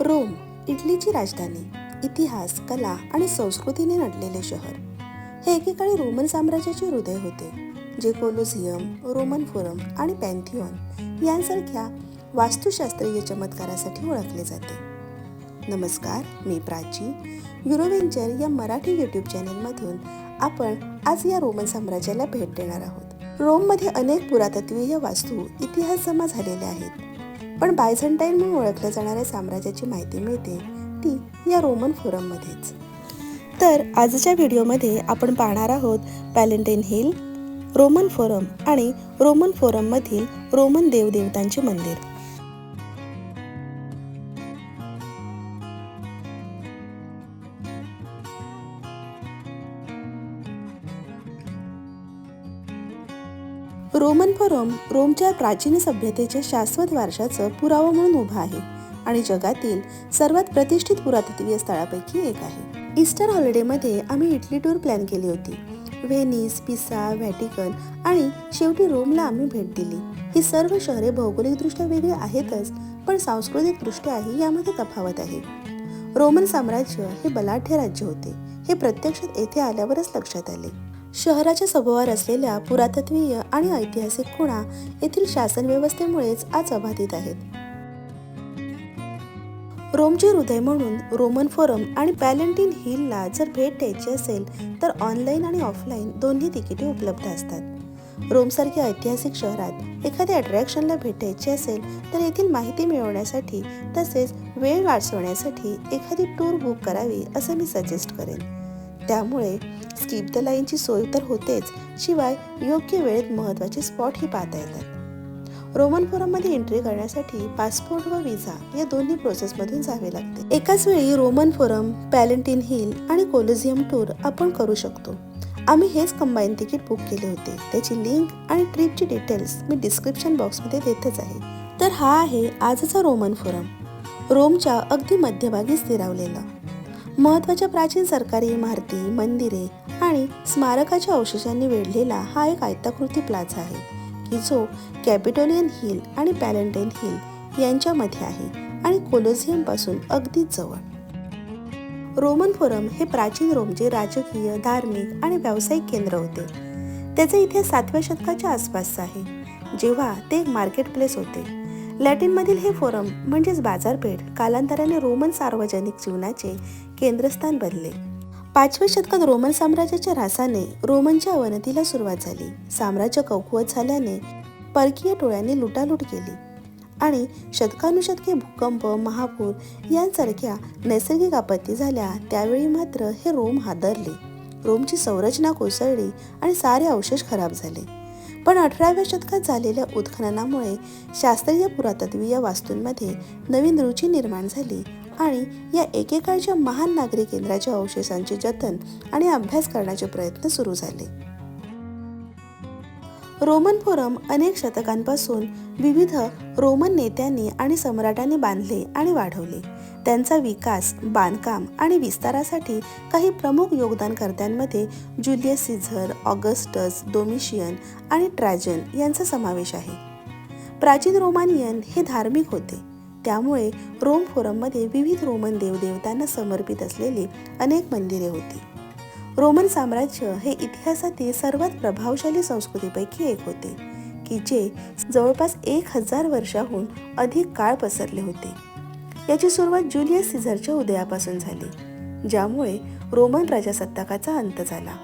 Rome इटलीची राजधानी इतिहास कला आणि संस्कृतीने नटलेले शहर. हे एकेकाळी रोमन साम्राज्याचे हृदय होते जे कोलोझियम रोमन फोरम आणि पॅन्थिओन यांसारख्या वास्तुशास्त्रीय चमत्कारासाठी ओळखले जाते. नमस्कार मी प्राची युरोवेंचर या मराठी यूट्यूब चॅनेलमधून आपण आज या रोमन साम्राज्याला भेट देणार आहोत. रोममध्ये अनेक पुरातत्वीय वास्तू इतिहास जमा झालेल्या आहेत. पण बायझंटाईन म्हणून ओळखल्या जाणाऱ्या साम्राज्याची माहिती मिळते ती या रोमन फोरममध्येच. तर आजच्या व्हिडिओमध्ये आपण पाहणार आहोत पॅलेंटाईन हिल रोमन फोरम आणि रोमन फोरममधील रोमन देवदेवतांचे मंदिर. रोमन फोरम रोमच्या प्राचीन सभ्यतेच्या शाश्वत वारशाचं पुरावा म्हणून उभा आहे आणि जगातील सर्वात प्रतिष्ठित पुरातत्वीय स्थळापैकी एक आहे. ईस्टर हॉलिडेमध्ये आम्ही इटली टूर प्लॅन केली होती. व्हेनिस पिसा व्हॅटिकन आणि शेवटी रोमला आम्ही भेट दिली. ही सर्व शहरे भौगोलिकदृष्ट्या वेगळी आहेतच पण सांस्कृतिकदृष्ट्याही यामध्ये तफावत आहे. रोमन साम्राज्य हे बलाढ्य राज्य होते. हे प्रत्यक्षात येथे आल्यावरच लक्षात आले. शहराच्या सभोवार असलेल्या पुरातत्वीय आणि ऐतिहासिक खुणा येथील शासन व्यवस्थेमुळेच आज अबाधित आहेत. रोमचे हृदय म्हणून रोमन फोरम आणि पॅलेंटिन हिलला जर भेट द्यायची असेल तर ऑनलाईन आणि ऑफलाईन दोन्ही तिकिटे उपलब्ध असतात. रोमसारख्या ऐतिहासिक शहरात एखाद्या अट्रॅक्शनला भेट द्यायची असेल तर येथील माहिती मिळवण्यासाठी तसेच वेळ वाचवण्यासाठी एखादी टूर बुक करावी असं मी सजेस्ट करेन. त्यामुळे स्किप द लाईनची सोय तर होतेच शिवाय योग्य वेळेत महत्त्वाचे स्पॉटही पाहता येतात. रोमन फोरममध्ये एंट्री करण्यासाठी पासपोर्ट व विजा या दोन्ही प्रोसेसमधून जावे लागते. एकाच वेळी रोमन फोरम पॅलेंटिन हिल आणि कोलोझियम टूर आपण करू शकतो. आम्ही हेच कंबाईन तिकीट बुक केले होते. त्याची लिंक आणि ट्रिपची डिटेल्स मी डिस्क्रिप्शन बॉक्समध्ये देतच आहे. तर हा आहे आजचा रोमन फोरम रोमच्या अगदी मध्यभागी स्थिरावलेला. महत्त्वाच्या प्राचीन सरकारी इमारती मंदिरे आणि स्मारकाच्या अवशेषांनी वेढलेला हा एक आयताकृती प्लाझा आहे की जो कॅपिटोलियन हिल आणि पॅलेंटाईन हिल यांच्यामध्ये आहे आणि कोलोझियमपासून अगदीच जवळ. रोमन फोरम हे प्राचीन रोमचे राजकीय धार्मिक आणि व्यावसायिक केंद्र होते. त्याचा इतिहास सातव्या शतकाच्या आसपासचा आहे जेव्हा ते एक मार्केट प्लेस होते. लॅटिनमधील हे फोरम म्हणजेच बाजारपेठ कालांतराने रोमन सार्वजनिक जीवनाचे केंद्रस्थान बनले. पाचव्या शतकात रोमन साम्राज्याच्या ऱ्हासाने रोमनच्या अवनतीला सुरुवात झाली. साम्राज्य कौकुवत झाल्याने परकीय टोळ्यांनी लुटालूट केली. आणि शतकानुशतके भूकंप महापूर यांसारख्या नैसर्गिक आपत्ती झाल्या त्यावेळी मात्र हे रोम हादरले. रोमची संरचना कोसळली आणि सारे अवशेष खराब झाले. पण अठराव्या शतकात झालेल्या उत्खननामुळे शास्त्रीय पुरातत्वीय वास्तूंमध्ये नवीन रुची निर्माण झाली आणि या एकेकाळच्या महान नागरी केंद्राच्या अवशेषांचे जतन आणि अभ्यास करण्याचे प्रयत्न सुरू झाले. रोमन फोरम अनेक शतकांपासून विविध रोमन नेत्यांनी आणि सम्राटांनी बांधले आणि वाढवले. त्यांचा विकास बांधकाम आणि विस्तारासाठी काही प्रमुख योगदानकर्त्यांमध्ये जुलियस सिझर ऑगस्टस डोमिशियन आणि ट्रॅजन यांचा समावेश आहे. प्राचीन रोमानियन हे धार्मिक होते. त्यामुळे रोम फोरममध्ये विविध रोमन देवदेवतांना समर्पित असलेली अनेक मंदिरे होती. रोमन साम्राज्य हे इतिहासातील सर्वात प्रभावशाली संस्कृतीपैकी एक होते की जे जवळपास एक हजार वर्षाहून अधिक काळ पसरले होते. याची सुरुवात जुलियस सिझरच्या उदयापासून झाली ज्यामुळे रोमन प्रजासत्ताकाचा अंत झाला.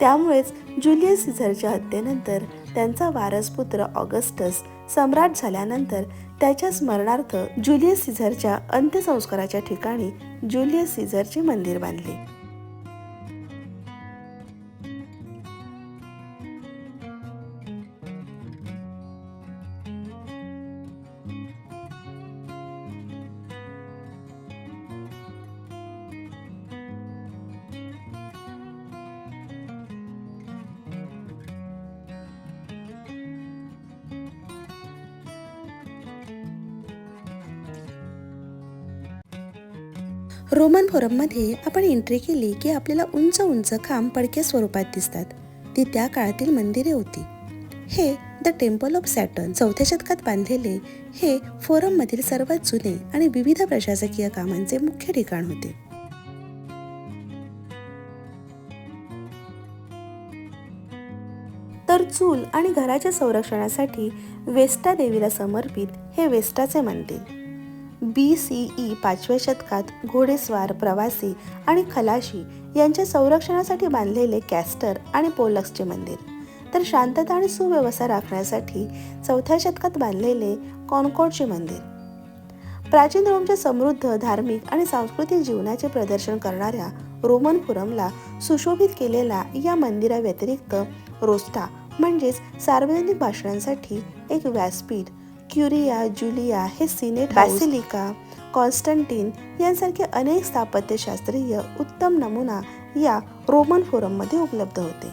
त्यामुळेच जुलियस सिझरच्या हत्येनंतर त्यांचा वारसपुत्र ऑगस्टस सम्राट झाल्यानंतर त्याच्या स्मरणार्थ जुलियस सिझरच्या अंत्यसंस्काराच्या ठिकाणी जुलियस सिझरचे मंदिर बांधले. रोमन फोरममध्ये आपण एंट्री केली की आपल्याला उंच उंच खांब पडक्या स्वरूपात दिसतात. ती त्या काळातील मंदिरे होती. हे द टेम्पल ऑफ सॅटर्न चौथ्या शतकात बांधलेले हे फोरममधील सर्वात जुने आणि विविध प्रशासकीय कामांचे मुख्य ठिकाण होते. तर चूल आणि घराच्या संरक्षणासाठी वेस्टा देवीला समर्पित हे वेस्टाचे मंदिर. बी सी ई पाचव्या शतकात घोडेस्वार प्रवासी आणि खलाशी यांच्या संरक्षणासाठी बांधलेले कॅस्टर आणि पोलक्सचे मंदिर. तर शांतता आणि सुव्यवस्था राखण्यासाठी चौथ्या शतकात बांधलेले कॉनकॉर्डचे मंदिर. प्राचीन रोमच्या समृद्ध धार्मिक आणि सांस्कृतिक जीवनाचे प्रदर्शन करणाऱ्या रोमन फोरमला सुशोभित केलेल्या या मंदिराव्यतिरिक्त रोस्टा म्हणजेच सार्वजनिक भाषणांसाठी एक व्यासपीठ क्युरिया जुलिया हे सिनेट बॅसिलिका कॉन्स्टंटीन यांसारखे अनेक स्थापत्यशास्त्रीय उत्तम नमुना या रोमन फोरममध्ये उपलब्ध होते.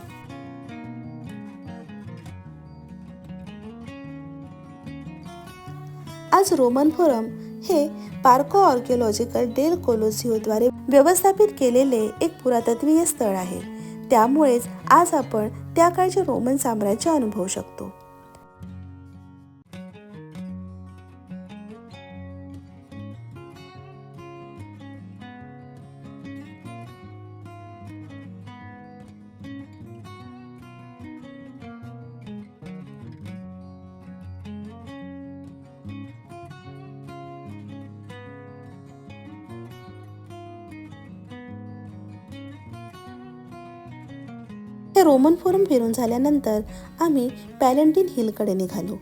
आज रोमन फोरम हे पार्को आर्किओलॉजिकल डेल कोलोसिओद्वारे व्यवस्थापित केलेले एक पुरातत्वीय स्थळ आहे. त्यामुळेच आज आपण त्या काळचे रोमन साम्राज्य अनुभवू शकतो. हे रोमन फोरम फिरून झाल्यानंतर आम्ही पॅलेंटिन हिलकडे निघालो.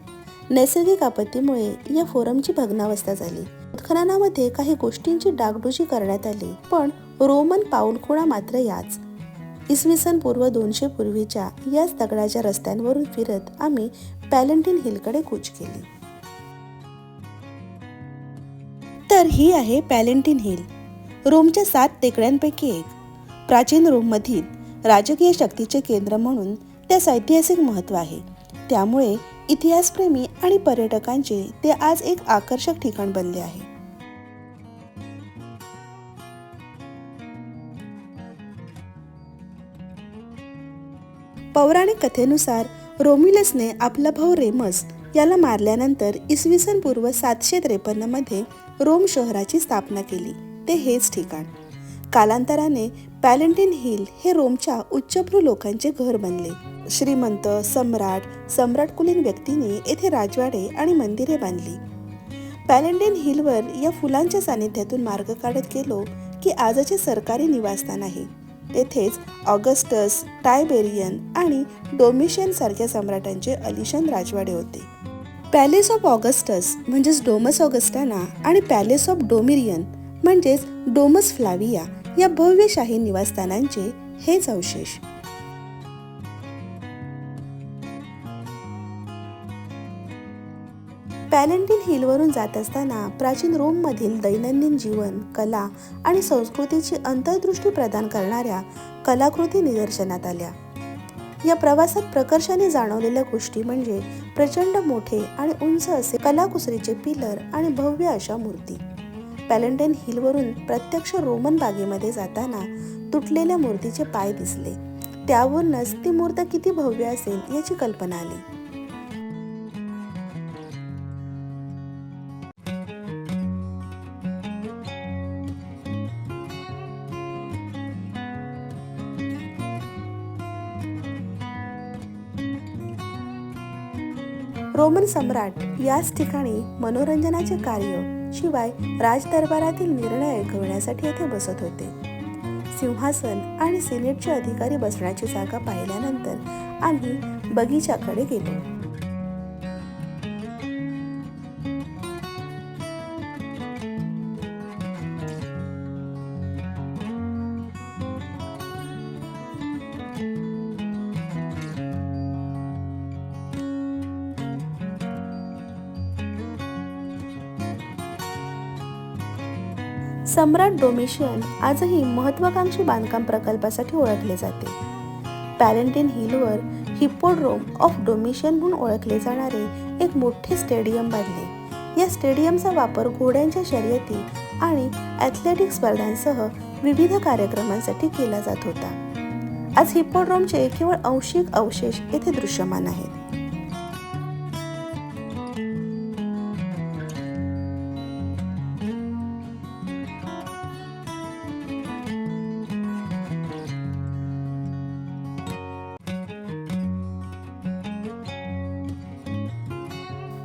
नैसर्गिक आपत्तीमुळे या फोरमची भग्नावस्था झाली. उत्खननामध्ये काही गोष्टींची डागडुजी करण्यात आली पण रोमन पाऊलखुणा मात्र याच. इसवी सन पूर्व दोनशे पूर्वीच्या याच दगडाच्या रस्त्यांवरून फिरत आम्ही पॅलेंटिन हिलकडे कूच केली. तर ही आहे पॅलेंटिन हिल रोमच्या सात टेकड्यांपैकी एक. प्राचीन रोममधील राजकीय शक्तीचे केंद्र म्हणून त्यास ऐतिहासिक महत्त्व आहे. त्यामुळे इतिहासप्रेमी आणि पर्यटकांचे ते आज एक आकर्षक ठिकाण बनले आहे. पौराणिक कथेनुसार रोमिलसने आपला भाऊ रेमस याला मारल्यानंतर इसवी सन पूर्व सातशे त्रेपन्नमध्ये रोम शहराची स्थापना केली. ते हेच ठिकाण. कालांतराने पॅलेंटिन हिल हे रोमच्या उच्चभ्रू लोकांचे घर बनले. श्रीमंत सम्राट सम्राटकुलीन व्यक्तींनी येथे राजवाडे आणि मंदिरे बांधली. पॅलेंटिन हिलवर या फुलांच्या सानिध्यातून मार्ग काढत गेलो की आजचे सरकारी निवासस्थान आहे. तेथेच ऑगस्टस टायबेरियन आणि डोमिशियन सारख्या सम्राटांचे अलिशान राजवाडे होते. पॅलेस ऑफ ऑगस्टस म्हणजेच डोमस ऑगस्टाना आणि पॅलेस ऑफ डोमिरियन म्हणजेच डोमस फ्लाविया या भव्य शाही निवासस्थानांचे हेच अवशेष. पॅलेंटिन हिलवरून जात असताना प्राचीन रोममधील दैनंदिन जीवन कला आणि संस्कृतीची अंतर्दृष्टी प्रदान करणाऱ्या कलाकृती निदर्शनात आल्या. या प्रवासात प्रकर्षाने जाणवलेल्या गोष्टी म्हणजे प्रचंड मोठे आणि उंच असे कलाकुसरीचे पिलर आणि भव्य अशा मूर्ती. पॅलेंटाईन हिलवरून प्रत्यक्ष रोमन बागेमध्ये जाताना तुटलेल्या मूर्तीचे पाय दिसले. त्यावरूनच ती मूर्त किती भव्य असेल याची कल्पना आली. रोमन सम्राट याच ठिकाणी मनोरंजनाचे कार्य शिवाय राजदरबारातील निर्णय ऐकवण्यासाठी येथे बसत होते. सिंहासन आणि सिनेटचे अधिकारी बसण्याची जागा पाहिल्यानंतर आम्ही बगीच्याकडे गेलो. सम्राट डोमिशियन आजही महत्वाकांक्षी बांधकाम प्रकल्पासाठी ओळखले जाते. पॅलेंटिन हिलवर हिप्पोड्रोम ऑफ डोमिशियन म्हणून ओळखले जाणारे एक मोठे स्टेडियम बांधले. या स्टेडियमचा वापर घोड्यांच्या शर्यती आणि ॲथलेटिक स्पर्धांसह विविध कार्यक्रमांसाठी केला जात होता. आज हिप्पोड्रोमचे केवळ अंशिक अवशेष येथे दृश्यमान आहेत.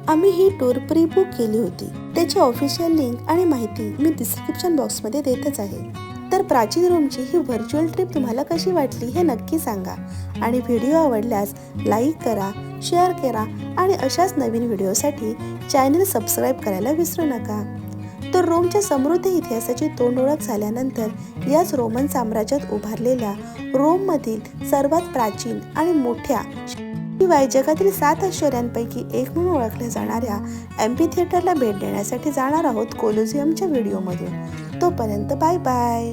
आम्ही ही टूर प्री बुक केली होती. त्याची ऑफिशियल लिंक आणि माहिती मी डिस्क्रिप्शन बॉक्समध्ये देतच आहे. तर प्राचीन रोमची ही व्हर्च्युअल ट्रिप तुम्हाला कशी वाटली हे नक्की सांगा. आणि व्हिडिओ आवडल्यास लाईक करा शेअर करा आणि अशाच नवीन व्हिडिओसाठी चॅनल सबस्क्राईब करायला विसरू नका. तर रोमच्या समृद्ध इतिहासाची तोंड ओळख झाल्यानंतर याच रोमन साम्राज्यात उभारलेल्या रोममधील सर्वात प्राचीन आणि मोठ्या शिवाय जगातील सात आश्चर्यांपैकी एक म्हणून ओळखल्या जाणाऱ्या एम्पी थिएटरला भेट देण्यासाठी जाणार आहोत कोलोझियमच्या व्हिडिओमधून तोपर्यंत बाय बाय